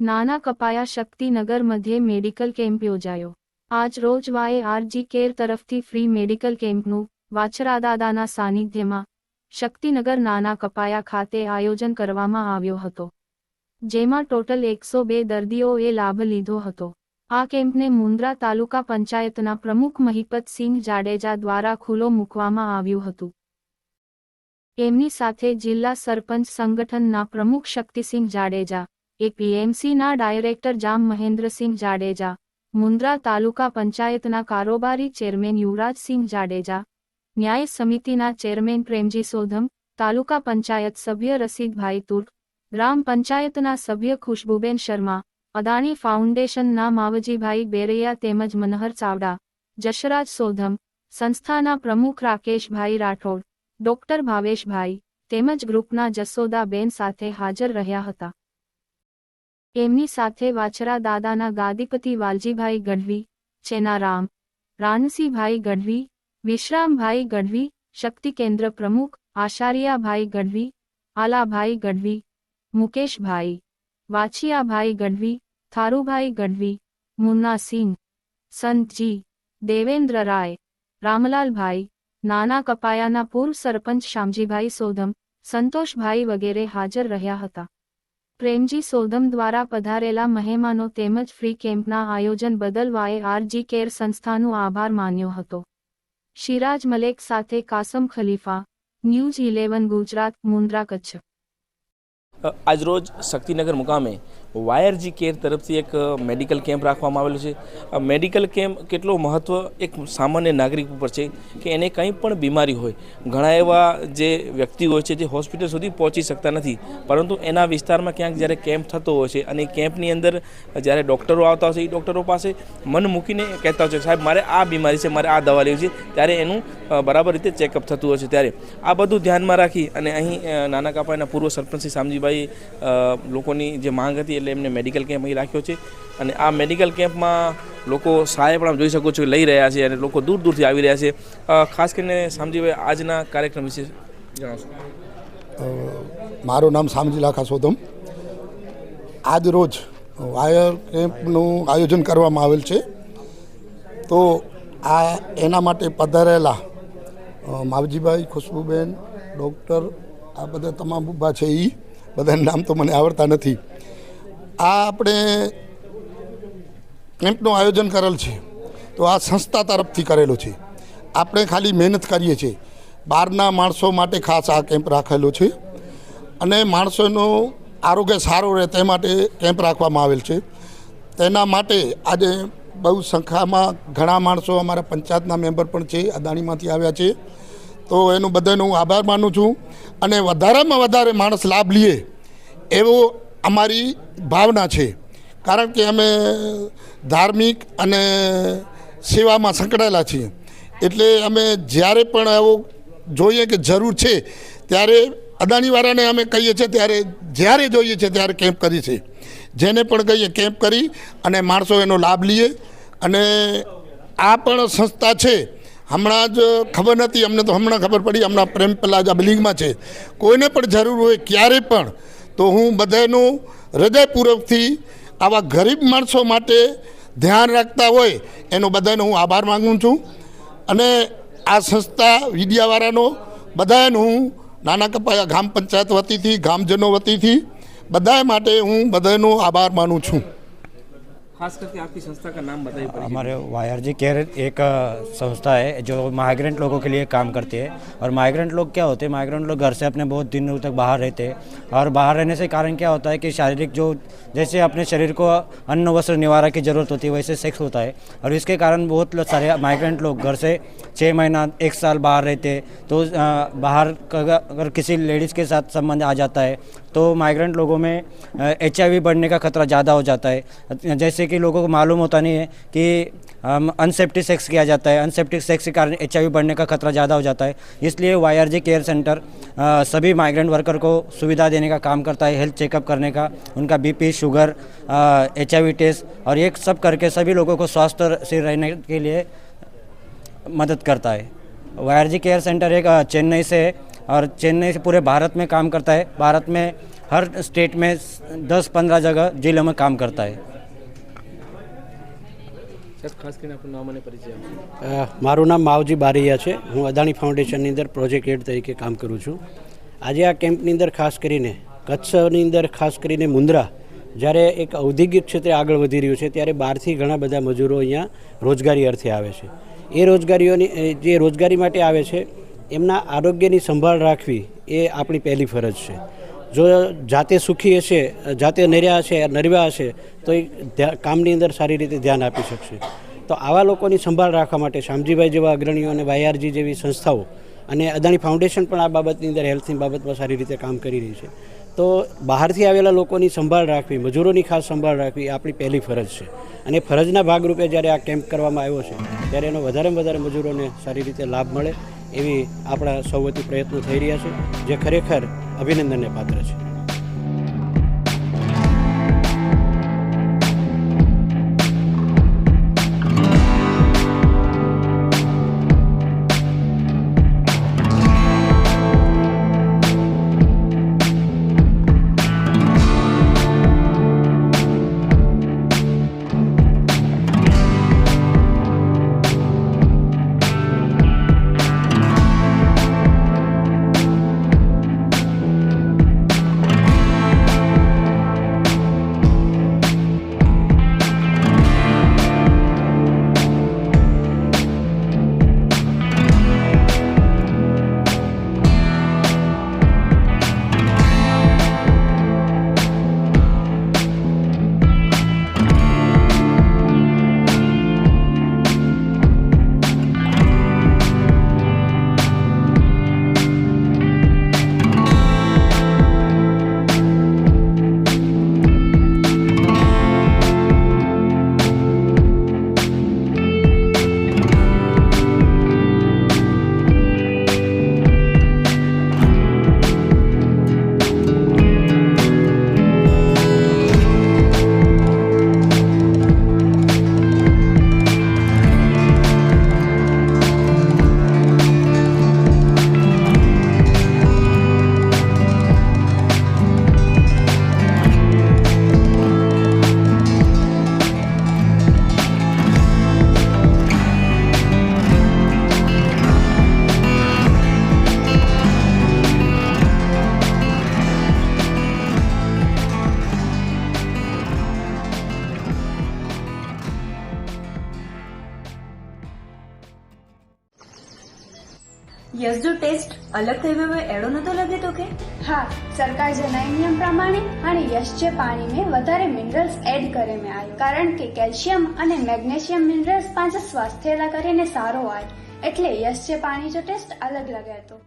નાના કપાયા શક્તિનગર મધ્યે medical camp યોજાયો. આજ રોજ વાય આરજી કેર તરફથી ફ્રી મેડિકલ કેમ્પનું વાછરાદાદાના સાનિધ્યમાં શક્તિનગર નાના કપાયા ખાતે આયોજન કરવામાં આવ્યો હતો, જેમાં ટોટલ એકસો બે દર્દીઓએ લાભ લીધો હતો. આ કેમ્પને મુન્દ્રા તાલુકા પંચાયતના પ્રમુખ મહિપતસિંહ જાડેજા દ્વારા ખુલ્લો મૂકવામાં આવ્યું હતું. એમની સાથે જિલ્લા સરપંચ સંગઠનના પ્રમુખ શક્તિસિંહ જાડેજા એપીએમસીના ડાયરેક્ટર જામ મહેન્દ્રસિંહ જાડેજા મુન્દ્રા તાલુકા પંચાયતના કારોબારી ચેરમેન યુવરાજસિંહ જાડેજા, ન્યાય સમિતિના ચેરમેન પ્રેમજી સોધમ, તાલુકા પંચાયત સભ્ય રસીદભાઈ તુર્ક, ગ્રામ પંચાયતના સભ્ય ખુશ્બુબેન શર્મા અદાણી ફાઉન્ડેશનના માવજીભાઈ બેરૈયા તેમજ મનહર ચાવડા, જશરાજ સોધમ, સંસ્થાના પ્રમુખ રાકેશભાઈ રાઠોડ, ડોક્ટર ભાવેશભાઈ તેમજ ગ્રુપના જસોદાબેન સાથે હાજર રહ્યા હતા. એમની સાથે વાછરા દાદાના ગાદીપતિ વાલજીભાઈ ગઢવી ચેનારામ રાનસીભાઈ ગઢવી, વિશ્રામભાઈ ગઢવી, શક્તિ કેન્દ્ર પ્રમુખ આશારિયાભાઈ ગઢવી, આલાભાઈ ગઢવી, મુકેશભાઈ વાછિયાભાઈ ગઢવી, થારુભાઈ ગઢવી, મુન્ના સિંહ, સંતજી, દેવેન્દ્ર રાય, રામલાલભાઈ, નાના કપાયાના પૂર્વ સરપંચ શામજીભાઈ સોધમ, સંતોષભાઈ વગેરે હાજર રહ્યા હતા. પ્રેમજી સોધમ દ્વારા પધારેલા મહેમાનો તેમજ ફ્રી કેમ્પના આયોજન બદલ વાય આરજી કેર સંસ્થાનો આભાર માન્યો હતો. શિરાજ મલેક સાથે કાસમ ખલીફા, ન્યૂઝ ઇલેવન ગુજરાત, મુન્દ્રા કચ્છ. આજરોજ શક્તિનગર મુકામે વાયરજી કેર તરફથી એક મેડિકલ કેમ્પ રાખવામાં આવેલો છે. આ મેડિકલ કેમ્પ કેટલો મહત્ત્વ એક સામાન્ય નાગરિક ઉપર છે કે એને કંઈ પણ બીમારી હોય, ઘણા એવા જે વ્યક્તિ હોય છે જે હોસ્પિટલ સુધી પહોંચી શકતા નથી. પરંતુ એના વિસ્તારમાં ક્યાંક જ્યારે કેમ્પ થતો હોય છે અને કેમ્પની અંદર જ્યારે ડૉક્ટરો આવતા હોય છે, એ ડૉક્ટરો પાસે મન મૂકીને કહેતા હોય છે, સાહેબ, મારે આ બીમારી છે, મારે આ દવા લેવી છે. ત્યારે એનું બરાબર રીતે ચેકઅપ થતું હોય છે ત્યારે. આ બધું ધ્યાનમાં રાખી અને અહીં નાના કાપાના પૂર્વ સરપંચ શ્રી શામજીભાઈ લોકોની જે માંગ હતી એટલે એમને મેડિકલ કેમ્પ અહીં રાખ્યો છે. અને આ મેડિકલ કેમ્પમાં લોકો સહાય પણ જોઈ શકો છો લઈ રહ્યા છે અને લોકો દૂર દૂરથી આવી રહ્યા છે. ખાસ કરીને શામજીભાઈ, આજના કાર્યક્રમ વિશે જણાવશો. મારું નામ સામજી લાખા સોધમ. આજ રોજ વાયર કેમ્પનું આયોજન કરવામાં આવેલ છે. તો આ એના માટે પધારેલા માવજીભાઈ ખુશ્બુબેન ડૉક્ટર, આ બધા તમામ ઊભા છે એ બધાના નામ તો મને આવડતા નથી. આ આપણે કેમ્પનું આયોજન કરેલ છે. તો આ સંસ્થા તરફથી કરેલું છે. આપણે ખાલી મહેનત કરીએ છીએ. બહારના માણસો માટે ખાસ આ કેમ્પ રાખેલો છે. અને માણસોનું આરોગ્ય સારું રહે તે માટે કેમ્પ રાખવામાં આવેલ છે. તેના માટે આજે બહુ સંખ્યામાં ઘણા માણસો અમારા પંચાયતના મેમ્બર પણ છે, અદાણીમાંથી આવ્યા છે. તો એનું બધાનો હું આભાર માનું છું. અને વધારેમાં વધારે માણસ લાભ લઈએ એવો અમારી ભાવના છે. કારણ કે અમે ધાર્મિક અને સેવામાં સંકળાયેલા છીએ. એટલે અમે જ્યારે પણ આવો જોઈએ કે જરૂર છે, ત્યારે અદાણીવાળાને અમે કહીએ છીએ, ત્યારે જ્યારે જોઈએ છે ત્યારે કેમ્પ કરીએ છીએ જેને પણ કહીએ કેમ્પ કરી અને માણસો એનો લાભ લઈએ અને આ પણ સંસ્થા છે. હમણાં જ ખબર નથી, અમને તો હમણાં ખબર પડી, હમણાં પ્રેમ પ્લાઝા બિલ્ડિંગમાં છે. કોઈને પણ જરૂર હોય, ક્યારે પણ તો હું બધાનું હૃદયપૂર્વકથી આવા ગરીબ માણસો માટે ધ્યાન રાખતા હોય એનો બધાનો હું આભાર માગું છું. અને આ સંસ્થા વિડિયાવાળાનો બધાને હું નાના કપાયા ગ્રામ પંચાયત વતીથી ગામજનો વતીથી બધા માટે હું બધાનો આભાર માનું છું. खास करके आपकी संस्था का नाम बताइए हमारे वायर जी केयर एक संस्था है जो माइग्रेंट लोगों के लिए काम करती है। और माइग्रेंट लोग क्या होते हैं? माइग्रेंट लोग घर से अपने बहुत दिनों तक बाहर रहते हैं। और बाहर रहने से कारण क्या होता है कि शारीरिक जो जैसे अपने शरीर को अन्न वस्त्र निवारा की ज़रूरत होती है वैसे सेक्स होता है। और इसके कारण बहुत सारे माइग्रेंट लोग घर से छः महीना एक साल बाहर रहते हैं। तो बाहर अगर किसी लेडीज़ के साथ संबंध आ जाता है तो माइग्रेंट लोगों में एचआईवी बढ़ने का खतरा ज़्यादा हो जाता है। जैसे कि लोगों को मालूम होता नहीं है कि अनसेप्टिक सेक्स किया जाता है। अनसेप्टिक सेक्स के कारण एचआईवी बढ़ने का खतरा ज़्यादा हो जाता है। इसलिए वाई केयर सेंटर सभी माइग्रेंट वर्कर को सुविधा देने का काम करता है। हेल्थ चेकअप करने का, उनका बीपी शुगर एचआईवी टेस्ट और ये सब करके सभी लोगों को स्वास्थ्य से रहने के लिए मदद करता है। जी केयर सेंटर एक चेन्नई से है। और चेन्नई से पूरे भारत में काम करता है भारत में हर स्टेट में दस पंद्रह जगह जिलों में काम करता है સાહેબ ખાસ કરીને આપણું નામ અને પરિચય આપશો અ, મારું નામ માવજી બારૈયા છે હું અદાણી ફાઉન્ડેશનની અંદર પ્રોજેક્ટ હેડ તરીકે કામ કરું છું આજે આ કેમ્પની અંદર ખાસ કરીને કચ્છની અંદર ખાસ કરીને મુન્દ્રા જ્યારે એક ઔદ્યોગિક ક્ષેત્રે આગળ વધી રહ્યું છે ત્યારે બહારથી ઘણા બધા મજૂરો અહીંયા રોજગારી અર્થે આવે છે એ રોજગારીઓની એ જે રોજગારી માટે આવે છે એમના આરોગ્યની સંભાળ રાખવી એ આપણી પહેલી ફરજ છે. જો જાતે સુખી હશે, જાતે નર્યા હશે નર્યા હશે, તો એ કામની અંદર સારી રીતે ધ્યાન આપી શકશે. તો આવા લોકોની સંભાળ રાખવા માટે શામજીભાઈ જેવા અગ્રણીઓ અને વાયઆરજી જેવી સંસ્થાઓ અને અદાણી ફાઉન્ડેશન પણ આ બાબતની અંદર હેલ્થની બાબતમાં સારી રીતે કામ કરી રહી છે. તો બહારથી આવેલા લોકોની સંભાળ રાખવી, મજૂરોની ખાસ સંભાળ રાખવી આપણી પહેલી ફરજ છે. અને ફરજના ભાગરૂપે જ્યારે આ કેમ્પ કરવામાં આવ્યો છે, ત્યારે એનો વધારેમાં વધારે મજૂરોને સારી રીતે લાભ મળે એવી આપણા સૌ પ્રયત્નો થઈ રહ્યા છે જે ખરેખર અભિનંદનને પાત્ર છે. અલગ થઈ એડો નતો લાગે તો કે હા, સરકાર જણાય નિયમ પ્રમાણે અને યશ્ચે પાણીને વધારે મિનરલ્સ એડ કરે મેં આય. કારણ કે કેલ્શિયમ અને મેગ્નેશિયમ મિનરલ્સ પાંચ સ્વાસ્થ્યલા કરીને સારો આય એટલે યશ્ચે પાણી જો ટેસ્ટ અલગ લાગે તો.